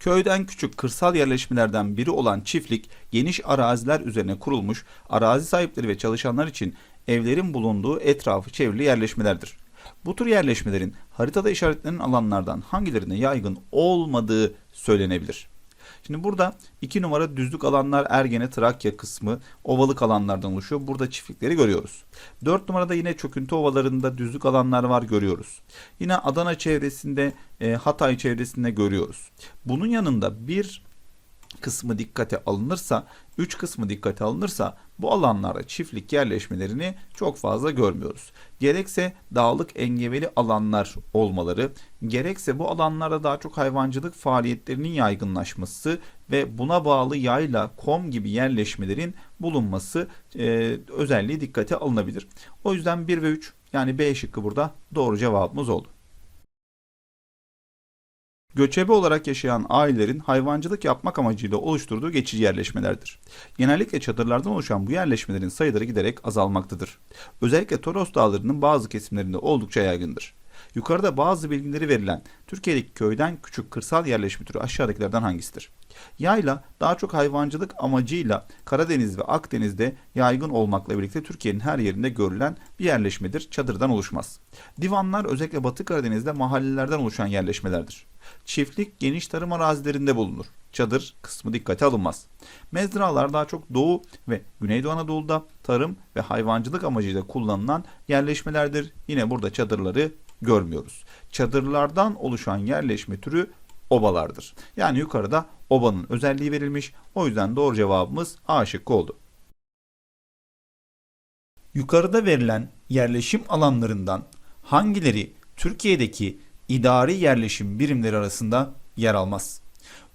Köyden küçük kırsal yerleşmelerden biri olan çiftlik, geniş araziler üzerine kurulmuş, arazi sahipleri ve çalışanlar için evlerin bulunduğu etrafı çevrili yerleşmelerdir. Bu tür yerleşmelerin haritada işaretlenen alanlardan hangilerine yaygın olmadığı söylenebilir. Şimdi burada 2 numara düzlük alanlar Ergene Trakya kısmı ovalık alanlardan oluşuyor. Burada çiftlikleri görüyoruz. 4 numarada yine çöküntü ovalarında düzlük alanlar var görüyoruz. Yine Adana çevresinde e, Hatay çevresinde görüyoruz. Bunun yanında bir kısmı dikkate alınırsa, 3 kısmı dikkate alınırsa bu alanlarda çiftlik yerleşmelerini çok fazla görmüyoruz. Gerekse dağlık engebeli alanlar olmaları, gerekse bu alanlarda daha çok hayvancılık faaliyetlerinin yaygınlaşması ve buna bağlı yayla, kom gibi yerleşmelerin bulunması e, özelliği dikkate alınabilir. O yüzden 1 ve 3 yani B şıkkı burada doğru cevabımız oldu. Göçebe olarak yaşayan ailelerin hayvancılık yapmak amacıyla oluşturduğu geçici yerleşmelerdir. Genellikle çadırlardan oluşan bu yerleşmelerin sayıları giderek azalmaktadır. Özellikle Toros Dağları'nın bazı kesimlerinde oldukça yaygındır. Yukarıda bazı bilgileri verilen Türkiye'deki köyden küçük kırsal yerleşme türü aşağıdakilerden hangisidir? Yayla daha çok hayvancılık amacıyla Karadeniz ve Akdeniz'de yaygın olmakla birlikte Türkiye'nin her yerinde görülen bir yerleşmedir. Çadırdan oluşmaz. Divanlar özellikle Batı Karadeniz'de mahallelerden oluşan yerleşmelerdir. Çiftlik geniş tarım arazilerinde bulunur. Çadır kısmı dikkate alınmaz. Mezralar daha çok Doğu ve Güneydoğu Anadolu'da tarım ve hayvancılık amacıyla kullanılan yerleşmelerdir. Yine burada çadırları görmüyoruz. Çadırlardan oluşan yerleşme türü obalardır. Yani yukarıda obanın özelliği verilmiş. O yüzden doğru cevabımız A şıkkı oldu. Yukarıda verilen yerleşim alanlarından hangileri Türkiye'deki idari yerleşim birimleri arasında yer almaz?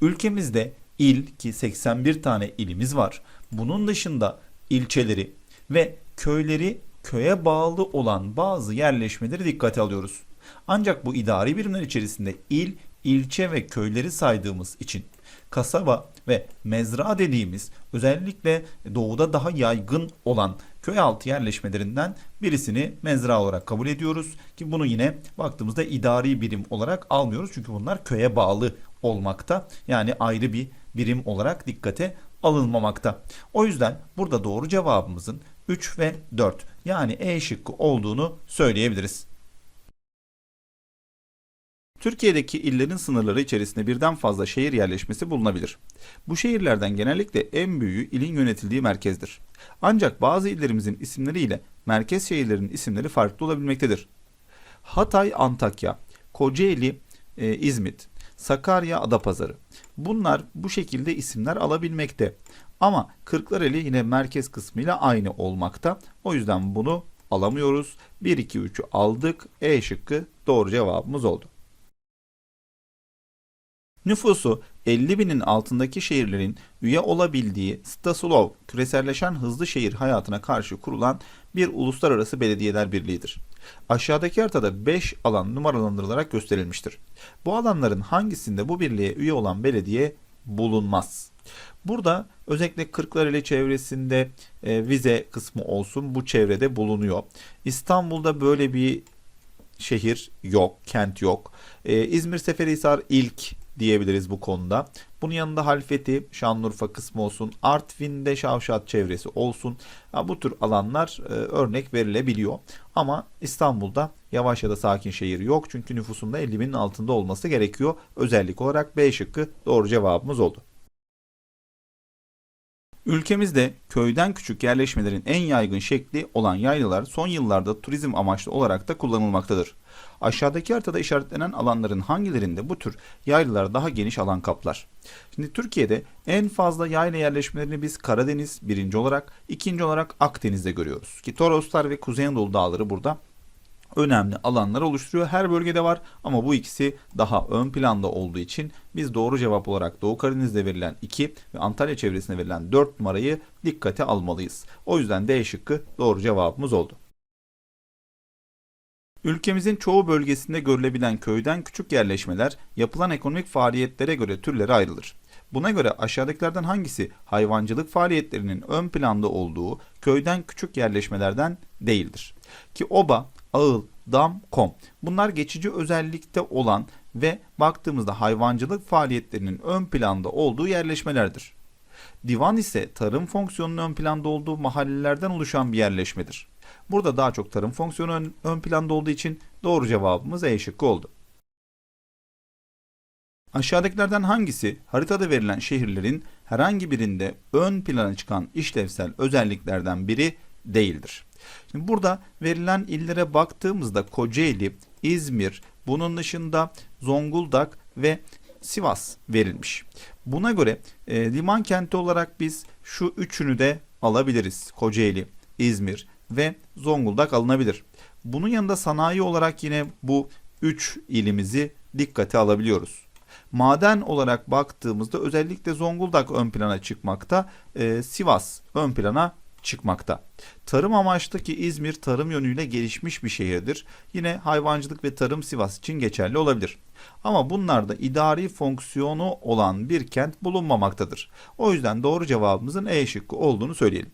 Ülkemizde il ki 81 tane ilimiz var. Bunun dışında ilçeleri ve köyleri köye bağlı olan bazı yerleşmeleri dikkate alıyoruz. Ancak bu idari birimler içerisinde il, ilçe ve köyleri saydığımız için kasaba ve mezra dediğimiz özellikle doğuda daha yaygın olan köy altı yerleşmelerinden birisini mezra olarak kabul ediyoruz ki bunu yine baktığımızda idari birim olarak almıyoruz çünkü bunlar köye bağlı olmakta yani ayrı bir birim olarak dikkate alınmamakta. O yüzden burada doğru cevabımızın 3 ve 4 yani E şıkkı olduğunu söyleyebiliriz. Türkiye'deki illerin sınırları içerisinde birden fazla şehir yerleşmesi bulunabilir. Bu şehirlerden genellikle en büyüğü ilin yönetildiği merkezdir. Ancak bazı illerimizin isimleriyle merkez şehirlerin isimleri farklı olabilmektedir. Hatay, Antakya, Kocaeli, e, İzmit, Sakarya, Adapazarı. Bunlar bu şekilde isimler alabilmekte. Ama Kırklareli yine merkez kısmıyla aynı olmakta. O yüzden bunu alamıyoruz. 1, 2, 3'ü aldık. E şıkkı doğru cevabımız oldu. Nüfusu 50 binin altındaki şehirlerin üye olabildiği Stasulov, küreselleşen hızlı şehir hayatına karşı kurulan bir uluslararası belediyeler birliğidir. Aşağıdaki haritada 5 alan numaralandırılarak gösterilmiştir. Bu alanların hangisinde bu birliğe üye olan belediye bulunmaz? Burada özellikle Kırklareli çevresinde e, vize kısmı olsun bu çevrede bulunuyor. İstanbul'da böyle bir şehir yok, kent yok. E, İzmir Seferihisar ilk diyebiliriz bu konuda. Bunun yanında Halfeti, Şanlıurfa kısmı olsun, Artvin'de Şavşat çevresi olsun. Bu tür alanlar e, örnek verilebiliyor. Ama İstanbul'da yavaş ya da sakin şehir yok. Çünkü nüfusunda 50 binin altında olması gerekiyor. Özellik olarak B şıkkı doğru cevabımız oldu. Ülkemizde köyden küçük yerleşmelerin en yaygın şekli olan yaylalar son yıllarda turizm amaçlı olarak da kullanılmaktadır. Aşağıdaki haritada işaretlenen alanların hangilerinde bu tür yaylalar daha geniş alan kaplar? Şimdi Türkiye'de en fazla yayla yerleşmelerini biz Karadeniz birinci olarak, ikinci olarak Akdeniz'de görüyoruz. Ki Toroslar ve Kuzey Anadolu dağları burada önemli alanlar oluşturuyor. Her bölgede var ama bu ikisi daha ön planda olduğu için biz doğru cevap olarak Doğu Karadeniz'de verilen 2 ve Antalya çevresinde verilen 4 numarayı dikkate almalıyız. O yüzden D şıkkı doğru cevabımız oldu. Ülkemizin çoğu bölgesinde görülebilen köyden küçük yerleşmeler yapılan ekonomik faaliyetlere göre türlere ayrılır. Buna göre aşağıdakilerden hangisi hayvancılık faaliyetlerinin ön planda olduğu köyden küçük yerleşmelerden değildir? Ki oba, ağıl, dam, kom. Bunlar geçici özellikte olan ve baktığımızda hayvancılık faaliyetlerinin ön planda olduğu yerleşmelerdir. Divan ise tarım fonksiyonunun ön planda olduğu mahallelerden oluşan bir yerleşmedir. Burada daha çok tarım fonksiyonu ön, ön planda olduğu için doğru cevabımız E şıkkı oldu. Aşağıdakilerden hangisi haritada verilen şehirlerin herhangi birinde ön plana çıkan işlevsel özelliklerden biri değildir? Şimdi burada verilen illere baktığımızda Kocaeli, İzmir, bunun dışında Zonguldak ve Sivas verilmiş. Buna göre e, liman kenti olarak biz şu üçünü de alabiliriz. Kocaeli, İzmir ve Zonguldak alınabilir. Bunun yanında sanayi olarak yine bu üç ilimizi dikkate alabiliyoruz. Maden olarak baktığımızda özellikle Zonguldak ön plana çıkmakta, e, Sivas ön plana çıkmakta. Tarım amaçlı ki İzmir tarım yönüyle gelişmiş bir şehirdir. Yine hayvancılık ve tarım Sivas için geçerli olabilir. Ama bunlarda idari fonksiyonu olan bir kent bulunmamaktadır. O yüzden doğru cevabımızın E şıkkı olduğunu söyleyelim.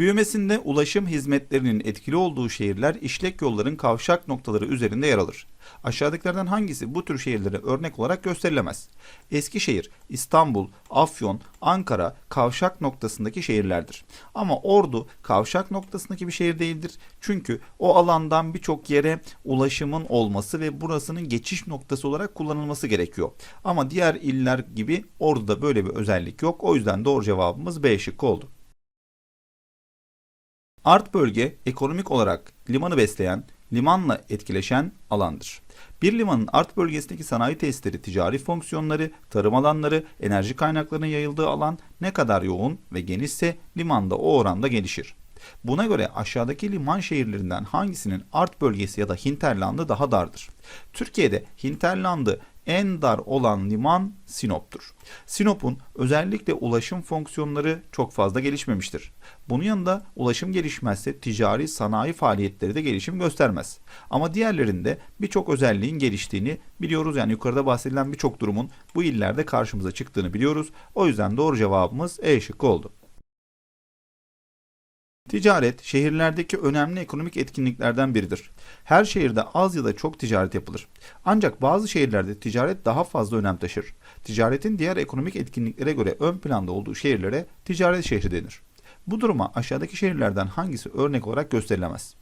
Büyümesinde ulaşım hizmetlerinin etkili olduğu şehirler işlek yolların kavşak noktaları üzerinde yer alır. Aşağıdakilerden hangisi bu tür şehirlere örnek olarak gösterilemez? Eskişehir, İstanbul, Afyon, Ankara kavşak noktasındaki şehirlerdir. Ama Ordu kavşak noktasındaki bir şehir değildir. Çünkü o alandan birçok yere ulaşımın olması ve burasının geçiş noktası olarak kullanılması gerekiyor. Ama diğer iller gibi Ordu'da böyle bir özellik yok. O yüzden doğru cevabımız B şıkkı oldu. Art bölge ekonomik olarak limanı besleyen, limanla etkileşen alandır. Bir limanın art bölgesindeki sanayi tesisleri, ticari fonksiyonları, tarım alanları, enerji kaynaklarının yayıldığı alan ne kadar yoğun ve genişse limanda o oranda gelişir. Buna göre aşağıdaki liman şehirlerinden hangisinin art bölgesi ya da hinterlandı daha dardır? Türkiye'de hinterlandı en dar olan liman Sinop'tur. Sinop'un özellikle ulaşım fonksiyonları çok fazla gelişmemiştir. Bunun yanında ulaşım gelişmezse ticari sanayi faaliyetleri de gelişim göstermez. Ama diğerlerinde birçok özelliğin geliştiğini biliyoruz. Yani yukarıda bahsedilen birçok durumun bu illerde karşımıza çıktığını biliyoruz. O yüzden doğru cevabımız E şıkkı oldu. Ticaret, şehirlerdeki önemli ekonomik etkinliklerden biridir. Her şehirde az ya da çok ticaret yapılır. Ancak bazı şehirlerde ticaret daha fazla önem taşır. Ticaretin diğer ekonomik etkinliklere göre ön planda olduğu şehirlere ticaret şehri denir. Bu duruma aşağıdaki şehirlerden hangisi örnek olarak gösterilemez?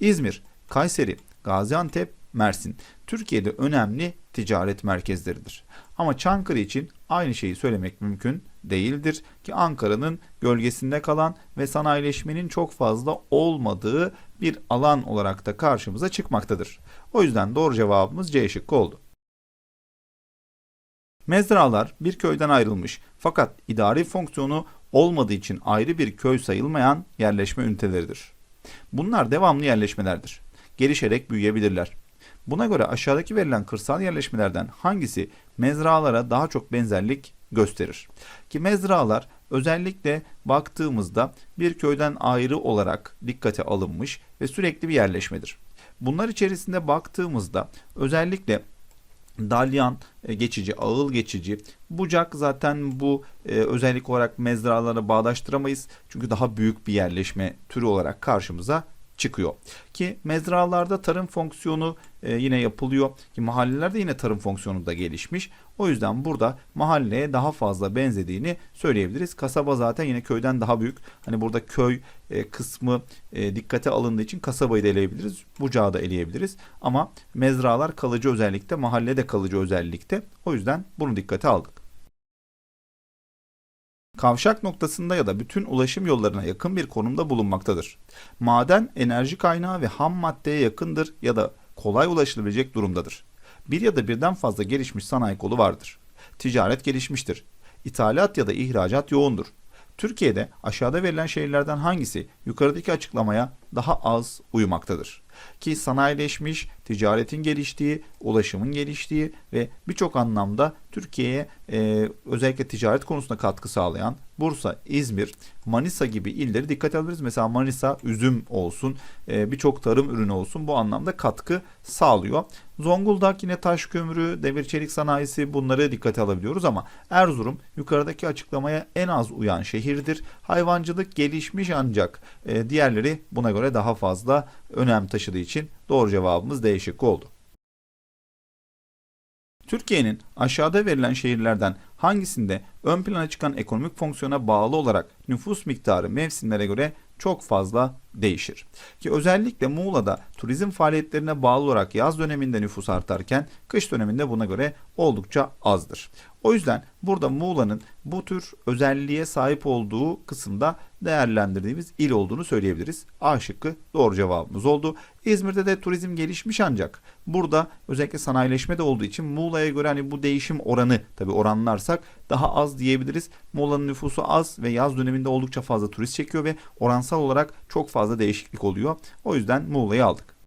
İzmir, Kayseri, Gaziantep, Mersin Türkiye'de önemli ticaret merkezleridir. Ama Çankırı için aynı şeyi söylemek mümkün değildir ki Ankara'nın gölgesinde kalan ve sanayileşmenin çok fazla olmadığı bir alan olarak da karşımıza çıkmaktadır. O yüzden doğru cevabımız C şıkkı oldu. Mezralar bir köyden ayrılmış fakat idari fonksiyonu olmadığı için ayrı bir köy sayılmayan yerleşme üniteleridir. Bunlar devamlı yerleşmelerdir. Gelişerek büyüyebilirler. Buna göre aşağıdaki verilen kırsal yerleşmelerden hangisi mezralara daha çok benzerlik gösterir? Ki mezralar özellikle baktığımızda bir köyden ayrı olarak dikkate alınmış ve sürekli bir yerleşmedir. Bunlar içerisinde baktığımızda özellikle dalyan e, geçici, ağıl geçici. Bucak zaten bu e, özellik olarak mezralara bağdaştıramayız. Çünkü daha büyük bir yerleşme türü olarak karşımıza çıkıyor. Ki mezralarda tarım fonksiyonu e, yine yapılıyor. Ki mahallelerde yine tarım fonksiyonu da gelişmiş. O yüzden burada mahalleye daha fazla benzediğini söyleyebiliriz. Kasaba zaten yine köyden daha büyük. Hani burada köy e, kısmı e, dikkate alındığı için kasabayı da eleyebiliriz. Bucağı da eleyebiliriz. Ama mezralar kalıcı özellikte, mahalle de kalıcı özellikte. O yüzden bunu dikkate aldık. Kavşak noktasında ya da bütün ulaşım yollarına yakın bir konumda bulunmaktadır. Maden enerji kaynağı ve ham maddeye yakındır ya da kolay ulaşılabilecek durumdadır. Bir ya da birden fazla gelişmiş sanayi kolu vardır. Ticaret gelişmiştir. İthalat ya da ihracat yoğundur. Türkiye'de aşağıda verilen şehirlerden hangisi yukarıdaki açıklamaya daha az uyumaktadır? Ki sanayileşmiş, ticaretin geliştiği, ulaşımın geliştiği ve birçok anlamda Türkiye'ye e, özellikle ticaret konusunda katkı sağlayan Bursa, İzmir, Manisa gibi illeri dikkat alırız. Mesela Manisa üzüm olsun, e, birçok tarım ürünü olsun bu anlamda katkı sağlıyor. Zonguldak yine taş kömürü, demir çelik sanayisi bunları dikkate alabiliyoruz ama Erzurum yukarıdaki açıklamaya en az uyan şehirdir. Hayvancılık gelişmiş ancak e, diğerleri buna göre daha fazla önem taşıdığı için doğru cevabımız D şıkkı oldu. Türkiye'nin aşağıda verilen şehirlerden hangisinde ön plana çıkan ekonomik fonksiyona bağlı olarak nüfus miktarı mevsimlere göre çok fazla değişir. Ki özellikle Muğla'da turizm faaliyetlerine bağlı olarak yaz döneminde nüfus artarken kış döneminde buna göre oldukça azdır. O yüzden burada Muğla'nın bu tür özelliğe sahip olduğu kısımda değerlendirdiğimiz il olduğunu söyleyebiliriz. A şıkkı doğru cevabımız oldu. İzmir'de de turizm gelişmiş ancak burada özellikle sanayileşme de olduğu için Muğla'ya göre hani bu değişim oranı tabi oranlarsak daha az diyebiliriz. Muğla'nın nüfusu az ve yaz döneminde oldukça fazla turist çekiyor ve oransal olarak çok fazla değişiklik oluyor. O yüzden Muğla'yı aldık.